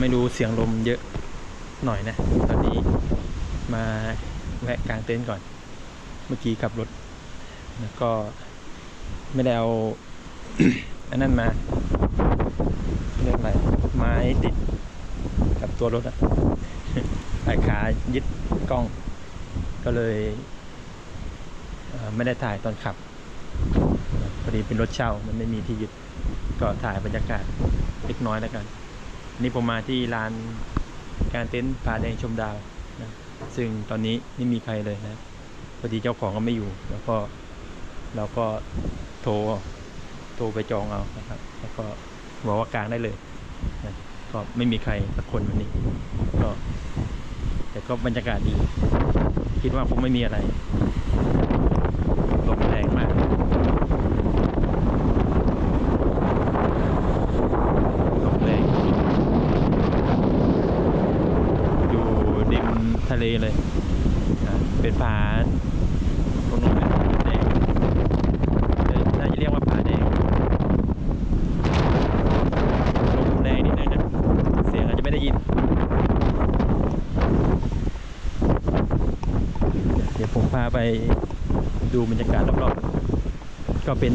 ไม่รู้เสียงลมเยอะหน่อยนะ ตอนนี้มาแวะกลางเต็นท์ก่อน เมื่อกี้ขับรถ แล้วก็ไม่ได้เอาอันนั้นมาเรียกอะไรไม้ติดกับตัวรถอะปลายขายึดกล้อง ก็เลยเไม่ได้ถ่ายตอนขับพอดีเป็นรถเช่ามันไม่มีที่ยึดก็ถ่ายบรรยากาศเล็กน้อยแล้วกัน นี่ผมมาที่ลานการเต็นท์ผาแดงชมดาวนะซึ่งตอนนี้ไม่มีใครเลยนะพอดีเจ้าของก็ไม่อยู่ แล้วก็เราก็โทรโทรไปจองเอานะครับ แล้วก็บอกว่ากลางได้เลยนะก็ไม่มีใครสักคนวันนี้ ก็ แต่ก็บรรยากาศดี คิดว่าคงไม่มีอะไรลมแรงมาก ลมแรงอยู่ริมทะ เลเลยเป็นผาตรงนู้นเป็นผาแดงเอ้ยน่าจะเรียกว่าผาแดงลมแรงนิดนึงนะเสียงอาจจะไม่ได้ยิน เดี๋ยวผมพาไปดูบรรยากาศรอบๆก็เป็น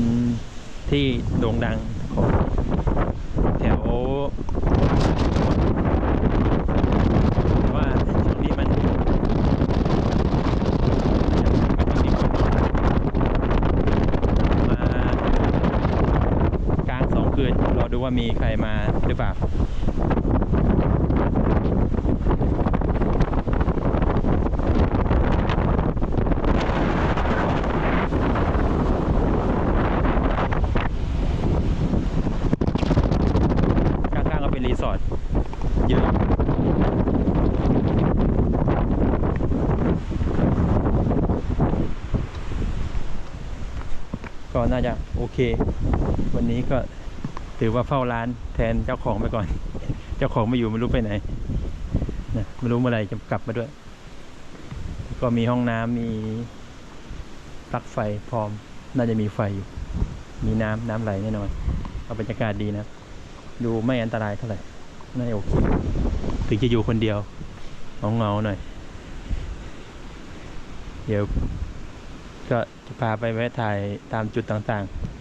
ที่โด่งดังของแถวแต่ว่าช่วงนี้มันมากลางสองคืนรอดูว่า มีใครมาหรือเปล่าข้างๆก็เป็นรีสอร์ทเยอะก็น่าจะโอเค วันนี้ก็ ถือว่าเฝ้าร้านแทนเจ้าของไปก่อน เจ้าของไม่อยู่ไม่รู้ไปไหนนะไม่รู้เมื่อไหร่จะกลับมาด้วย ก็มีห้องน้ำมีปลั๊กไฟพร้อม น่าจะมีไฟอยู่มีน้ำน้ำไหลแน่นอนเอาบรรยากาศดีนะ ดูไม่อันตรายเท่าไหร่น่าโอเคถึงจะอยู่คนเดียวเงาๆหน่อย เดี๋ยวก็จะพาไปแวะถ่ายตามจุดต่างๆ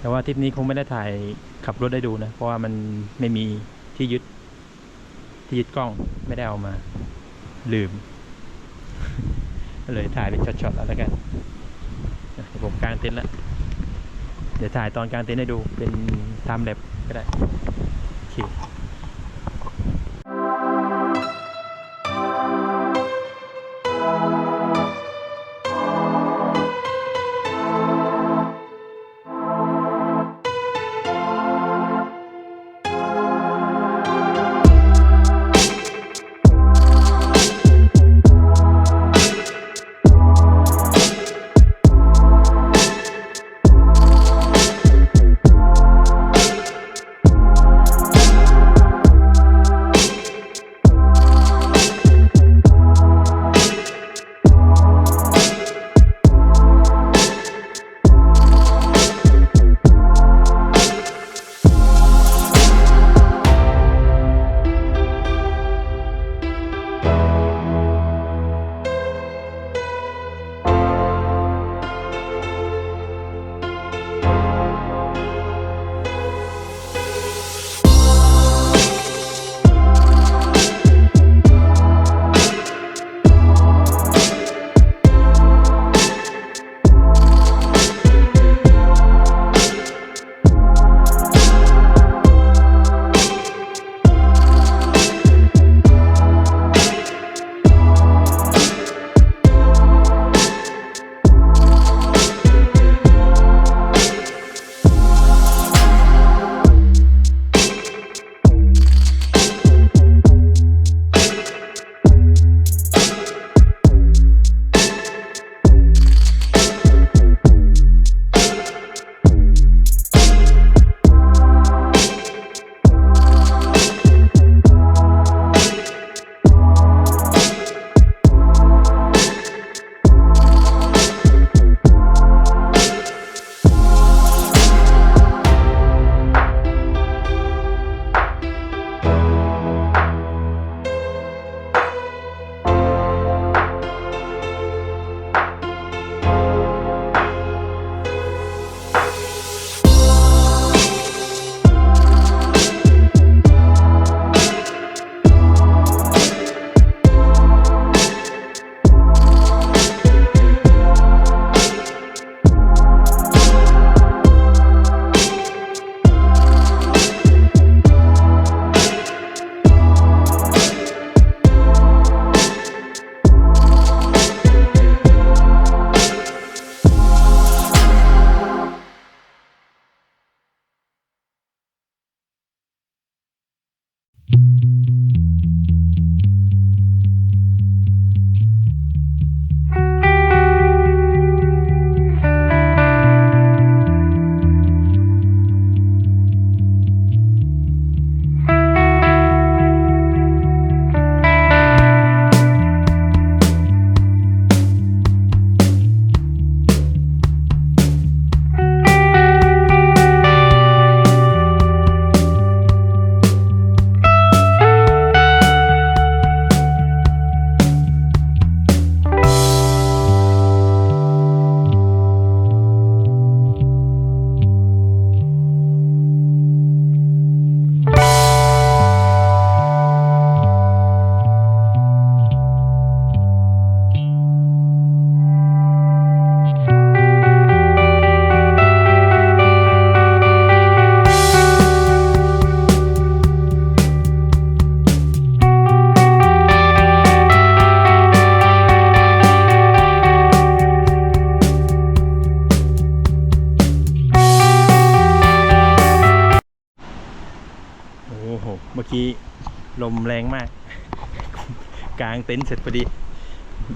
แต่ว่าทริปนี้คงไม่ได้ถ่ายขับรถได้ดูนะ เพราะว่ามันไม่มีที่ยึด ที่ยึดกล้องไม่ได้เอามา ลืมก็เลยถ่ายเป็นช็อตๆแล้วแล้วกันผมกางเต็นท์แล้วเดี๋ยวถ่ายตอนกลางเต็นท์ให้ดูเป็นไทม์แลปก็ได้โอเค ต็นท์เสร็จพอดี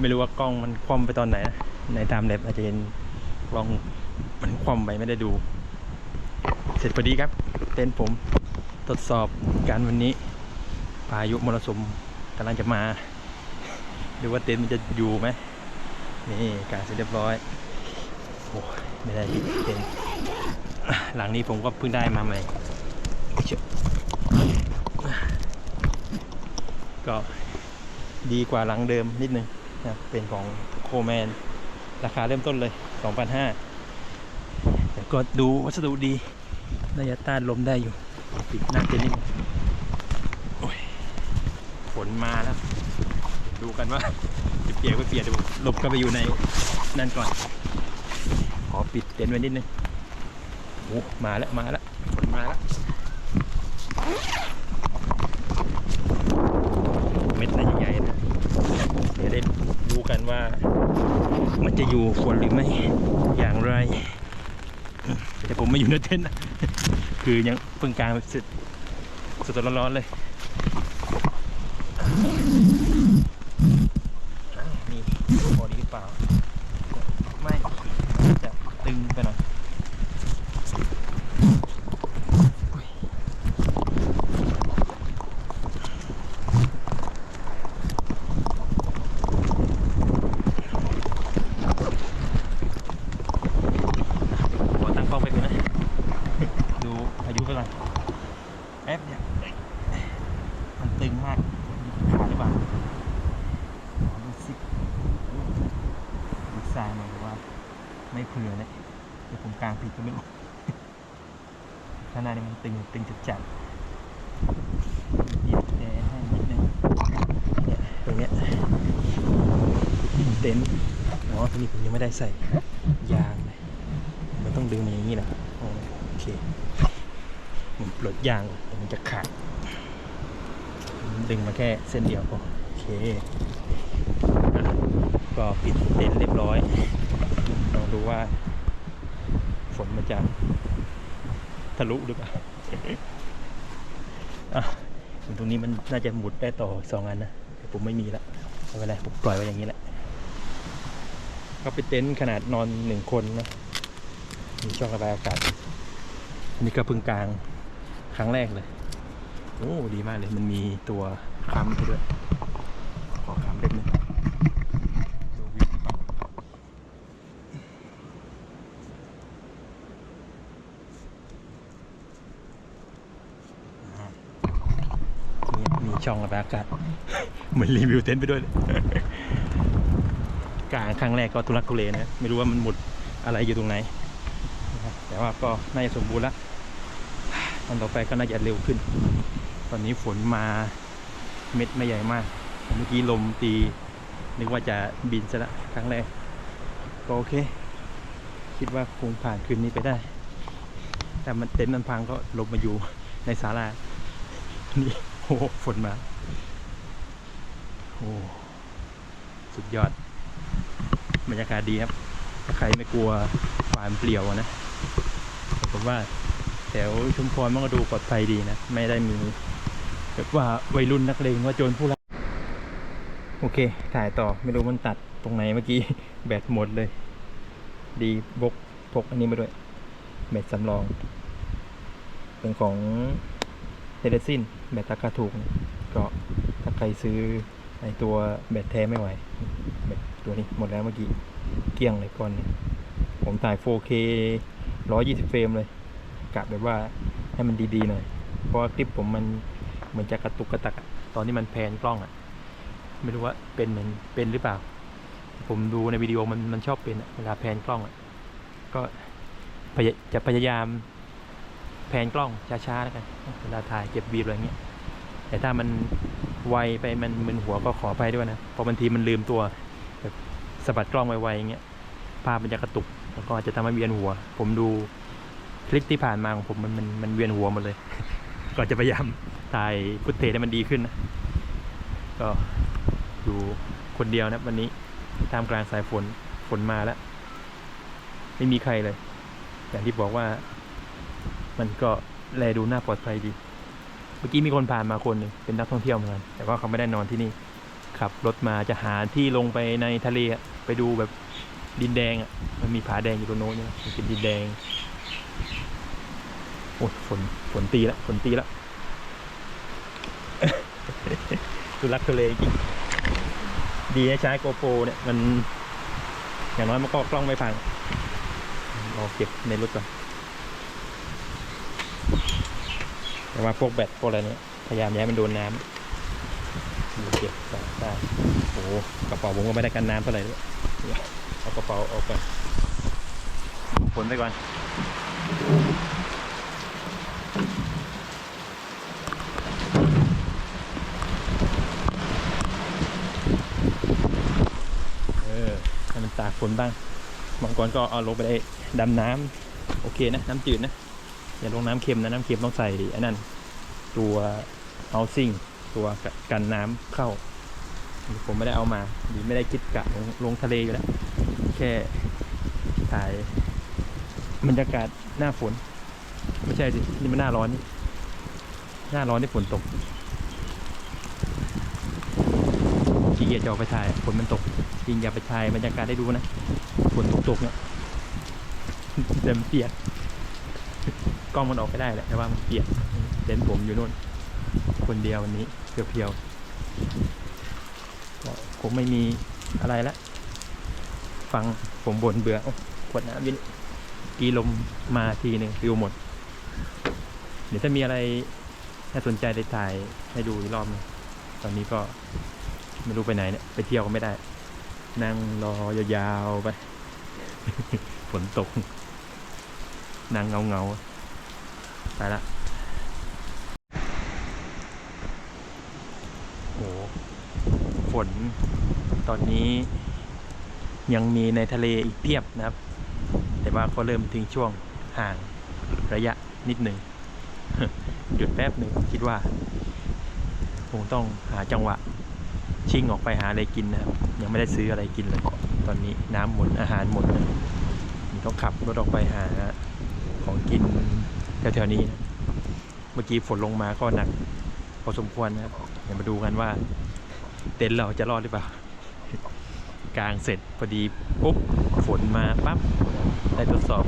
ไม่รู้ว่ากล้องมันคว่ำไปตอนไหนนะในตามแลบอาจจะเห็นกล้องมันคว่ำไปไม่ได้ดู เสร็จพอดีครับ เต็นท์ผมทดสอบการวันนี้พายุมรสุมกำลังจะมาดูว่าเต็นท์มันจะอยู่ไหมนี่กางเสร็จเรียบร้อยโอ้ไม่ได้เต็นท์หลังนี้ผมก็เพิ่งได้มาใหม่ก็ ดีกว่าหลังเดิมนิดนึงนะเป็นของโคแมน ราคาเริ่มต้นเลย 2,500แต่ก็ดูวัสดุดีน่าจะต้านลมได้อยู่ ปิดหน้าเต็นท์นิดฝนมาแล้ว ดูกันว่าจะเปียกไม่เปียกเดี๋ยวหลบเข้าไปอยู่ในนั่นก่อน ขอปิดเต็นท์ไว้นิดนึงโอ้มาแล้วมาแล้วฝนมาแล้ว เม็ดน่าจะใหญ่นะเดี๋ยวได้ดูกันว่า มันจะอยู่ฝนหรือไม่ อย่างไร แต่ผ มาอยู่ในเต็นท์นะคือยังเพิ่งกลางเสร็จสดๆร้อนๆเลยนี่พอดีหรือเปล่า ไม่จะตึงไปหน่อยอุ๊ยขอตั้งกล้องไปก่อนนะ ดูอายุไปก่อนแป๊บเดียวเอ้ยมันตึงมากขาดหรือเปล่า ขอดูสิดีไซน์มาบอกว่า ไม่เผื่อเลยเดี๋ยวผมกลางผิดก็ไม่รู้ ข้างหน้านี่มันตึงตึงจัดจัดเหยียบแอร์ให้นิดนึงเนี่ยตรงเนี้ยเต็นท์อ๋อตรงนี้ผมยังไม่ได้ใส่ยางเลยมันต้องดึงมาอย่าง นี้นะโอเคผมปลดยางมันจะขาดดึงมาแค่เส้นเดียวพอโอเค ก็ปิดเต็นท์เรียบร้อยลองดูว่า ฝนมันจะทะลุหรือเปล่าอะตรงนี้มันน่าจะหมุดได้ต่อสองอันนะแต่ผมไม่มีละไม่เป็นไรผมปล่อยไว้อย่างนี้แหละก็เป็นเต็นท์ขนาดนอนหนึ่งคนนะ มีช่องระบายอากาศอันนี้ก็พิ่งกลางครั้งแรกเลยโอ้ดีมากเลยมันมีตัวค้ำด้วยขอค้ำเล็กนึงมีช่องระบายอากาศเหมือนรีวิวเต็นท์ไปด้วยกลางครั้งแรกก็ทุลักทุเลนะ ไม่รู้ว่ามันหมุดอะไรอยู่ตรงไหน แต่ว่าก็น่าจะสมบูรณ์และตอนต่อไปก็น่าจะเร็วขึ้น ตอนนี้ฝนมาเม็ดไม่ใหญ่มาก เมื่อกี้ลมตีนึกว่าจะบินซะละครั้งแรก ก็โอเค คิดว่าคงผ่านคืนนี้ไปได้ แต่มันเต็นท์มันพังก็ลงมาอยู่ในศาลา นี่โอ้โหฝนมา โอ้สุดยอดบรรยากาศดีครับ ถ้าใครไม่กลัวความเปลี่ยวนะ ผมว่าแถวชุมพรมันก็ดูปลอดภัยดีนะ ไม่ได้มีแบบว่าวัยรุ่นนักเลงว่าโจรผู้ร้ายโอเค ถ่ายต่อไม่รู้มันตัดตรงไหนเมื่อกี้ แบตหมดเลย ดีบกพกอันนี้มาด้วย แบตสำรอง เป็นของเทเลซินแบตราคาถูก ก็ถ้าใครซื้อไอตัวแบตแท้ไม่ไหว แบตตัวนี้หมดแล้วเมื่อกี้ เกลี้ยงเลยก่อน ผมถ่าย 4K 120เฟรมเลยกะแบบว่าให้มันดีๆหน่อยเพราะว่าคลิปผมมันเหมือนจะกระตุกกระตักอะตอนที่มันแพนกล้องอะไม่รู้ว่าเป็นเหมือนเป็นหรือเปล่า ผมดูในวิดีโอมันมันชอบเป็นอะเวลาแพนกล้องอะก็จะพยายามแพนกล้องช้าๆแล้วกันเวลาถ่ายเก็บวีบอะไรเงี้ยแต่ถ้ามันไวไปมันมึนหัวก็ขอไปด้วยนะเพราะบางทีมันลืมตัวแบบสะบัดกล้องไวๆอย่างเงี้ยภาพมันจะกระตุก แล้วก็อาจจะทำให้เวียนหัว ผมดูคลิปที่ผ่านมาของผมมันมันมันเวียนหัวหมดเลย ก็จะพยายามถ่ายฟุตเทจให้มันดีขึ้นนะก็อยู่คนเดียวนะวันนี้ท่ามกลางสายฝนฝนมาแล้ว ไม่มีใครเลย อย่างที่บอกว่า มันก็แลดูน่าปลอดภัยดี เมื่อกี้มีคนผ่านมาคนหนึ่งเป็นนักท่องเที่ยวเหมือนกันแต่ว่าเขาไม่ได้นอนที่นี่ขับรถมาจะหาที่ลงไปในทะเลไปดูแบบ ดินแดงอะ มันมีผาแดงอยู่ตรงโน้นเนี่ยมันเป็นดินแดง โอ้ยฝน ฝนตีละ ฝนตีละทุลักทุเลจริง ดีนะใช้โกโปรเนี่ย มัน อย่างน้อยมันก็กล้องไม่พังรอเก็บในรถก่อน แต่ว่าพวกแบตพวกอะไรเนี่ย พยายามย่าให้มันโดนน้ำเก็บได้โอ้โหกระเป๋าผมก็ไม่ได้กันน้ำเท่าไหร่ด้วยเนี่ยเอา กระเป๋าออกก่อนฝนไปก่อนเออให้มันตากฝนบ้างบางก่อนก็เอาลงไปได้ดำน้ำโอเคนะ น้ำจืดนะ อย่าลงน้ำเค็มนะ น้ำเค็มต้องใส่อันนั้น ตัว housing ตัวกันน้ำเข้า ผมไม่ได้เอามาหรือไม่ได้คิดกะลงลงทะเลอยู่แล้ว แค่ถ่ายบรรยากาศหน้าฝน ไม่ใช่ดินี่มันหน้าร้อนนี่หน้าร้อนที่ฝนตกขี้เกียจจะออกไปถ่ายฝนมันตกจริงอย่าไปถ่ายบรรยากาศได้ดูนะฝนตกๆเนี่ยเต็มเปียกกล้องมันออกไปได้แหละแต่ว่ามันเปียกเต็นท์ผมอยู่นู่น คนเดียววันนี้เพียวๆก็คงไม่มีอะไรละ ฟังผมบ่นเบื่อขวดน้ำวินกีลมมาทีหนึ่งฟิวหมด เดี๋ยวถ้ามีอะไรน่าสนใจได้ถ่ายให้ดูอีกรอบหนึงตอนนี้ก็ไม่รู้ไปไหนเนี่ย ไปเที่ยวก็ไม่ได้ นั่งรอยาวๆไป ฝนตก นั่งเงาๆไปละโหฝนตอนนี้ ยังมีในทะเลอีกเพียบนะครับ แต่ว่าก็เริ่มทิ้งช่วงห่างระยะนิดหนึ่งหยุดแป๊บหนึ่งคิดว่าคงต้องหาจังหวะ ชิ่งออกไปหาอะไรกินนะครับ ยังไม่ได้ซื้ออะไรกินเลยตอนนี้น้ำหมดอาหารหมดนะต้องขับรถออกไปหาของกินแถวๆนี้นะเมื่อกี้ฝนลงมาก็หนักพอสมควรนะครับเดี๋ยวมาดูกันว่า เต็นท์เราจะรอดหรือเปล่า กลางเสร็จพอดีปุ๊บฝนมาปั๊บได้ทดสอบ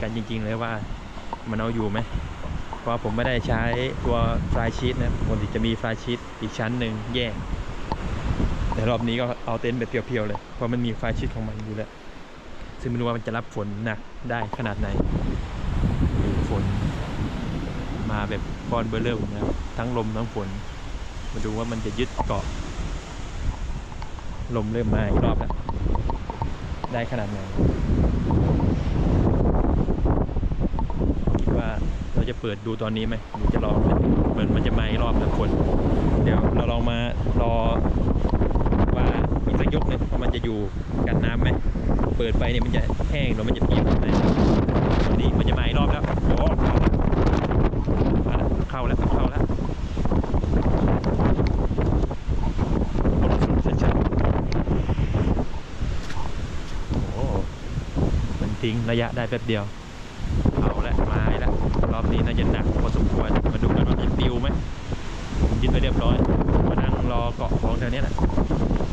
กันจริง ๆ เลยว่ามันเอาอยู่ไหมเพราะผมไม่ได้ใช้ตัวฟลายชีตนะปกติจะมีฟลายชีตอีกชั้นหนึ่งแยกแต่รอบนี้ก็เอาเต็นท์แบบเพียวๆเลย เพราะมันมีฟลายชีตของมันอยู่แล้วซึ่งไม่รู้ว่ามันจะรับฝนหนักได้ขนาดไหนฝน มาแบบก้อนเบอร์เริ่มนะทั้งลมทั้งฝน มาดูว่ามันจะยึดเกาะ ลมเริ่มมาอีกรอบแล้ว ได้ขนาดไหนคิดว่าเราจะเปิดดูตอนนี้ไหมหรือจะรอเหมือนมันจะมาอีกรอบแล้วฝนเดี๋ยวเราลองมารอว่าอีกสักยกหนึงว่ามันจะอยู่กันน้ำไหมเปิดไปเนี่ยมันจะแห้งหรือมันจะเปียกไหมนี่มันจะมาอีกรอบแล้วโอ้เข้าแล้วเข้าแล้วบนสุดชัดๆโอ้มัน ทิ้งระยะได้แป๊บเดียวเอาละมาแล้วรอบนี้น่าจะหนักพอสมควรมาดูกันว่าจะปิวไหมผมยึดไปเรียบร้อยมานั่งรอเกาะของแถวนี้แหละ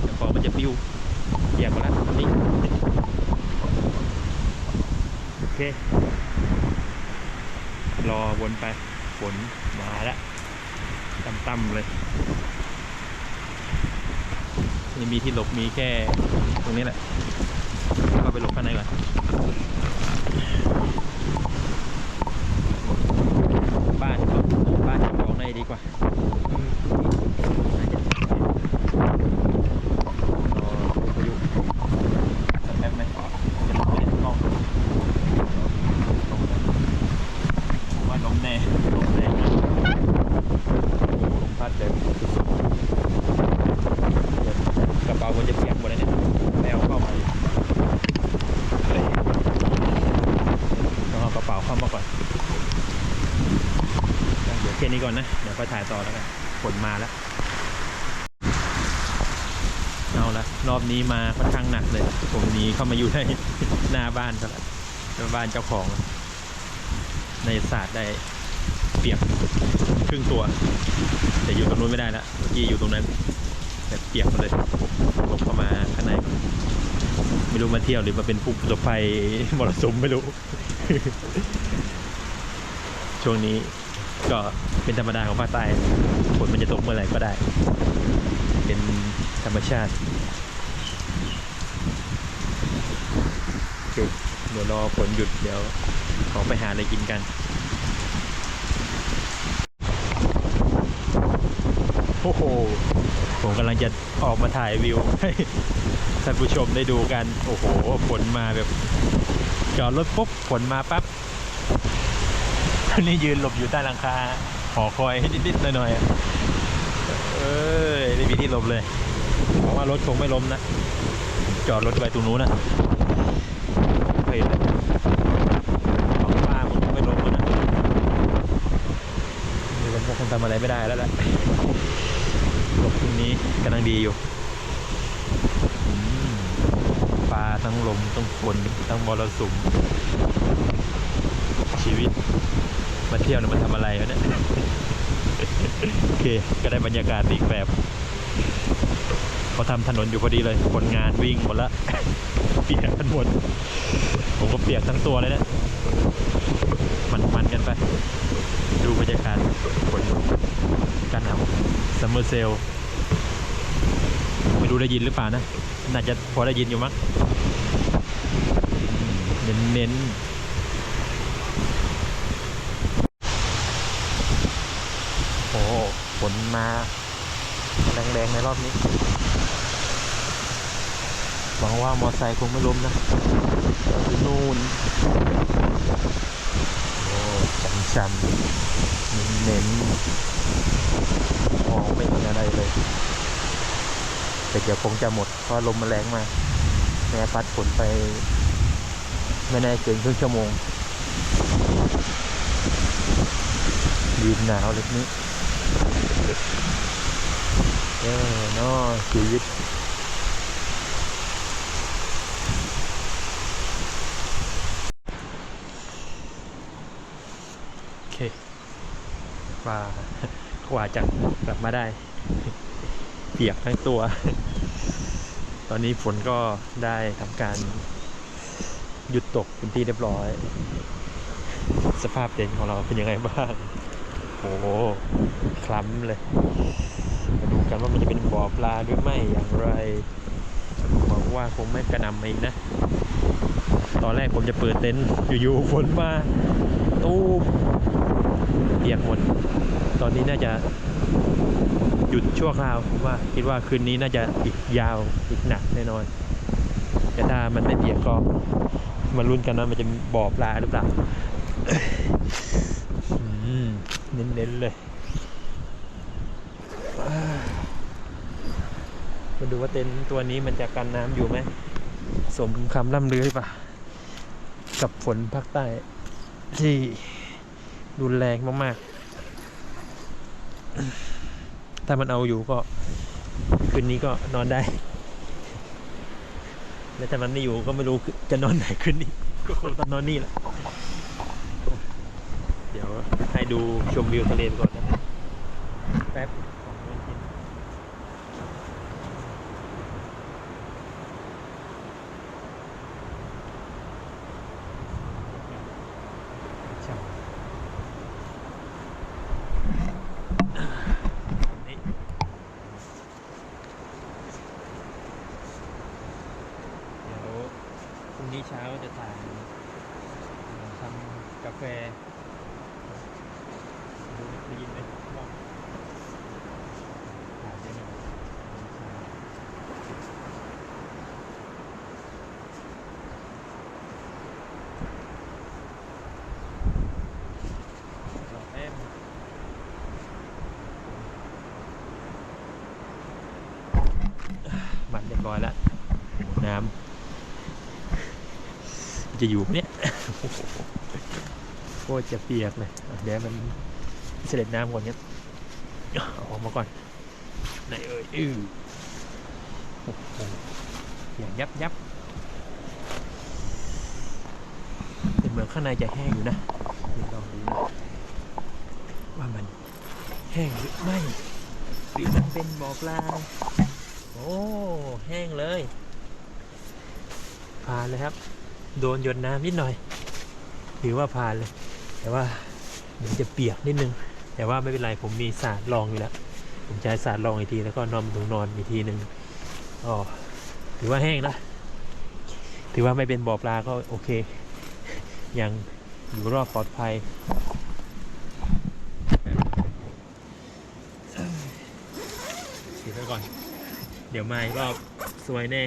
เดี๋ยวของมันจะปิวเปียกมดแล้วนี่โอเค รอวนไปฝนมาแล้วต่ำๆเลยนี่มีที่หลบมีแค่ตรงนี้แหละเข้าไปหลบข้างในก่อน บ้านก็บ้านจะออกในดีกว่าน่าจะรอพายุสักแป๊บไหมจะลงไปในห้อง ผมว่าล้มแน่ล้มแน่นะลมพัดเลยเดี๋ยวกระเป๋าก็จะเปียกหมดเลยเนี่ยแมวเข้ามาอีกเฮ้ยต้องเอากระเป๋าเข้ามาก่อน เดี๋ยวแค่นี้ก่ อนนะ เดี๋ยวค่อยถ่ายต่อแล้วกันฝนมาแล้วเอาละรอบนี้มาค่อนข้างหนักเลย ผมนี้เข้ามาอยู่ในหน้าบ้านซะแล้วบ้านเจ้าของ ในศาสตร์ได้เปียกครึ่งตัว แต่อยู่ตรงนู้นไม่ได้แล้วเมื่อกี้อยู่ตรงนั้นแบบเปียกหมดเลยลงเข้ามาข้างในก่อนไม่รู้มาเที่ยวหรือมาเป็นผู้ประสบภัยมรสุมไม่รู้ ช่วงนี้ ก็เป็นธรรมดาของภาคใต้ฝนมันจะตกเมื่อไหร่ก็ได้ เป็นธรรมชาติโอเคเดี๋ยวรอฝนหยุดเดี๋ยวขอไปหาอะไรกินกันโอ้โหผมกำลังจะออกมาถ่ายวิวให้ท่านผู้ชมได้ดูกัน โอ้โหฝนมาแบบ จอดรถปุ๊บฝนมาปั๊บ อนนี้ยืนหลบอยู่ใต้หลังคาหอคอยนิดๆหน่อยๆเอ้ยไม่มีที่หลบเลยเพราะว่ารถคงไม่ล้มนะ จอดรถไว้ตรงนู้นนะเห็นเลยหวังว่ามันคงไม่ล้มนะเดี๋ยวผมคงทำอะไรไม่ได้แล้วแหละหลบตรงนี้กำลังดีอยู่ฟ้าทั้งลมทั้งฝนทั้งมรสุมชีวิต มาเที่ยวเนี่ยมาทำอะไรวะเนี่ยโอเค ก็ได้บรรยากาศอีกแบบเขาทำถนนอยู่พอดีเลย คนงานวิ่งหมดละเปียกกันหมด ผมก็เปียกทั้งตัวเลยเนะมันมันกันไป ดูบรรยากาศฝนการทำซัมเมอร์เซลไม่รู้ได้ยินหรือเปล่านะ น่าจะพอได้ยินอยู่มั้งเน้นเน้นๆโอ้ ฝนมาแรงๆในรอบนี้ หวังว่ามอไซค์คงไม่ล้มนะอยู่นู่นโอ้ช้ำๆเน้นๆมองไม่เห็นอะไรเลย แต่เดี๋ยวคงจะหมด เพราะลมมันแรงมากแม่พัดฝนไป ไม่แน่เกินครึ่งชั่วโมงยืนหนาวเลยนี้ เออเนาะชีวิตโอเคกว่ากว่าจะกลับมาได้ เปียกทั้งตัว ตอนนี้ฝนก็ได้ทำการหยุดตกเป็นที่เรียบร้อย สภาพเต็นท์ของเราเป็นยังไงบ้าง โอ้โหคล้ำเลย มาดูกันว่ามันจะเป็นบ่อปลาหรือไม่อย่างไรหวังว่าคงไม่กระนำมาอีกนะ ตอนแรกผมจะเปิดเต็นท์อยู่ๆฝนมาตู้เปียกหมด ตอนนี้น่าจะหยุดชั่วคราวผมว่าคิดว่าคืนนี้น่าจะอีกยาวอีกหนักแน่นอนแต่ถ้ามันไม่เปียกก็มาลุ้นกันว่ามันจะบ่อปลาหรือเปล่า เน้นๆเลย มาดูว่าเต็นท์ตัวนี้มันจะกันน้ำอยู่ไหม สมคำล่ำลือหรือเปล่ากับฝนภาคใต้ ที่รุนแรงมากๆ ถ้ามันเอาอยู่ก็ คืนนี้ก็นอนได้ แล้วถ้ามันไม่อยู่ก็ไม่รู้จะนอนไหนคืนนี้ ก็คงต้องนอนนี่แหละ เดี๋ยวให้ ดูชมวิวทะเลก่อนนะแป๊บของไม่กินช่างนี่เดี๋ยวพรุ่งนี้เช้าจะถ่ายเอ่อทำกาแฟ ดูได้ยินไหมมองถ่ายได้ไหมรอแป๊บบัตรเรียบร้อยแล้วน้ำ จะอยู่ไหมเนี่ยโคตรจะเปียกเลยอะเดี๋ยวมันเสด็จน้ำก่อนเนี่ยเอาออกมาก่อนไหนเอ่ยอือโอ้โหอย่างยับยับเป็นเหมือนข้างในจะแห้งอยู่นะเดี๋ยวลองดูนะว่ามันแห้งหรือไม่หรือมันเป็นบ่อปลาโอ้แห้งเลยผ่านเลยครับ โดนหยดน้ำนิดหน่อยถือว่าผ่านเลย แต่ว่าเดี๋ยวจะเปียกนิดนึง แต่ว่าไม่เป็นไรผมมีสาดรองอยู่แล้ว ผมใช้สาดรองอีกทีแล้วก็นอนถุงนอนอีกทีหนึ่งอ๋อถือว่าแห้งนะถือว่าไม่เป็นบ่อปลาก็โอเค ยังอยู่รอดปลอดภัยเสียไปก่อน เดี๋ยวมาอีกรอบสวยแน่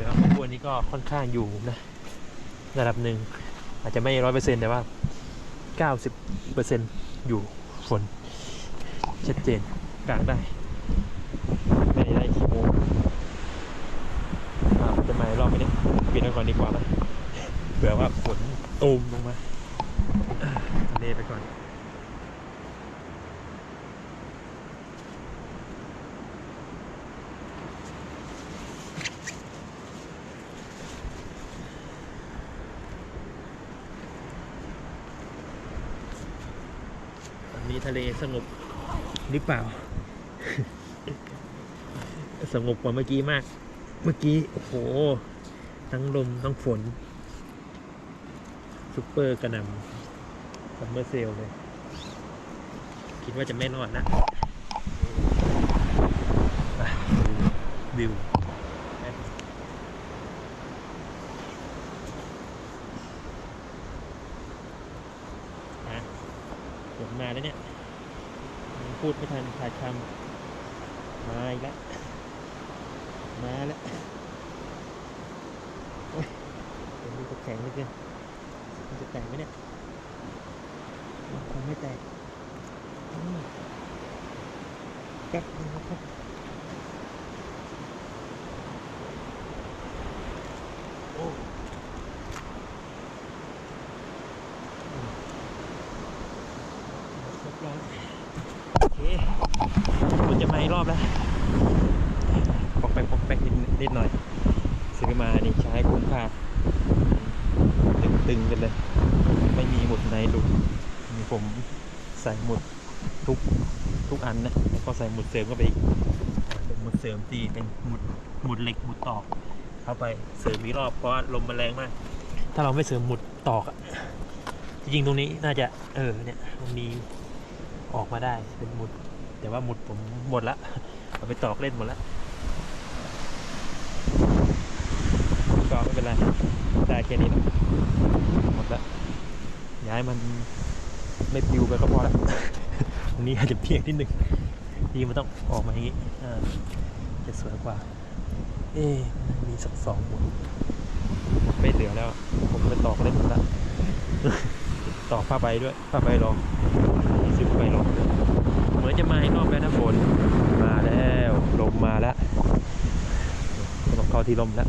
แต่ว่าขบวนนี้ก็ค่อนข้างอยู่นะระดับหนึ่งอาจจะไม่ร้อยเปอร์เซ็นต์แต่ว่าเก้าสิบเปอร์เซ็นต์อยู่ฝนชัดเจนกลางได้ไม่ได้ขี้โมงอ่าจะมารอบไหมเนี่ยปิดก่อนดีกว่าไหมเผื่อว่าฝนตูมลงมาอ่าทะเลไปก่อน ทะเลสงบหรือเปล่า สงบกว่าเมื่อกี้มาก เมื่อกี้ โอ้โห ทั้งลม ทั้งฝนซุปเปอร์กระหนำซัมเมอร์เซลเลย คิดว่าจะไม่รอดนะวิวฮะฝนมาแล้วเนี่ยยัง ถ่ายทำมาอีกแล้วมาแล้วโอ้ยเดี๋ยวดูตะแข็งเลยเกินมันจะแตกไหมเนี่ยมันคงไม่แตกแป๊บนึงนะครับโอ้อืมเรียบร้อยโอเคผมจะมาอีกรอบแล้ว ปอกแปกปอกแปกนิดนิดหน่อยซื้อมานี่ใช้คุ้มค่าตึงตึงๆกันเลย ไม่มีหมุดในหลุดมีผมใส่หมุดทุกทุกอันนะแล้วก็ใส่หมุด เสริมเข้าไปอีกเป็นหมุดเสริมที่เป็นหมุดหมุดเหล็กหมุดตอก เข้าไปเสริมอีกรอบเพราะว่าลมมันแรงมาก ถ้าเราไม่เสริมหมุดตอกอะจริงๆตรงนี้น่าจะเออเนี่ยมันมีออกมาได้เป็นหมุด แต่ว่าหมุดผมหมดละเอาไปตอกเล่นหมดละก็ไม่เป็นไรได้แค่นี้นะหมดล้วย้ายมันไม่ปิวไปก็พอแล้วตรงนี้อาจจะเพียงนิดหนึ่ง ที่มันต้องออกมาอย่างนี้อ่าจะสวยกว่า เอ๊มีสักสองหมุนไม่เหลือแล้ว ผมไปตอกเล่นละตอกผ้าใบด้วยผ้าใบรองซื้อผ้าใบรองเหมือนจะมาอีกรอบแล้วนะฝนมาแล้วลมมาแล้วจะบอกเข้าที่ลมแล้ว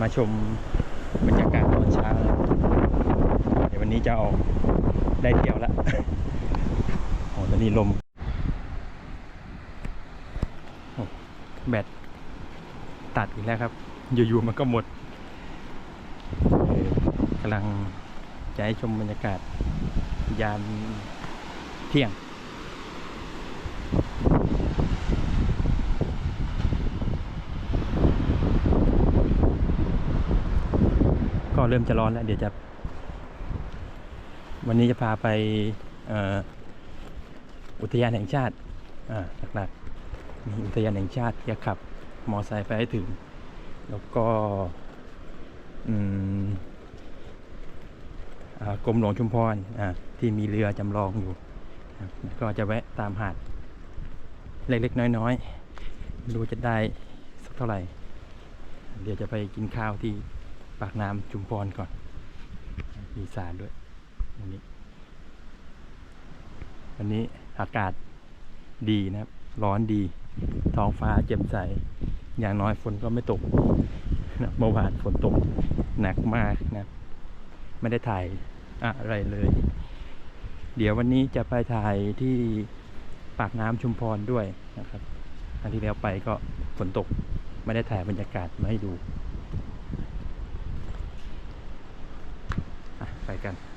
มาชมบรรยากาศตอนเช้า เดี๋ยววันนี้จะออกได้เที่ยวล้วโอ้ตอนนี้ลมแบตตัดอีกแล้วครับ อยู่ๆมันก็หมดกำลังจะให้ชมบรรยากาศยามเที่ยง เริ่มจะร้อนแล้ว เดี๋ยวจะ วันนี้จะพาไปอุทยานแห่งชาติหลักๆมีอุทยานแห่งชาติจะขับ มอไซค์ไปให้ถึง แล้วก็กรมหลวงชุมพรที่มีเรือจำลองอยู่ ก็จะแวะตามหาด เล็กๆ น้อยๆไม่รู้จะได้สักเท่าไหร่ เดี๋ยวจะไปกินข้าวที่ ปากน้ำชุมพรก่อน มีสารด้วยวันนี้ วันนี้อากาศดีนะครับ ร้อนดี ท้องฟ้าแจ่มใส อย่างน้อยฝนก็ไม่ตกนะเมื่อวานฝนตกหนักมากนะ ไม่ได้ถ่ายอะไรเลย เดี๋ยววันนี้จะไปถ่ายที่ปากน้ำชุมพรด้วยนะครับครั้งที่แล้วไปก็ฝนตกไม่ได้ถ่ายบรรยากาศมาให้ดูอะ ไปกัน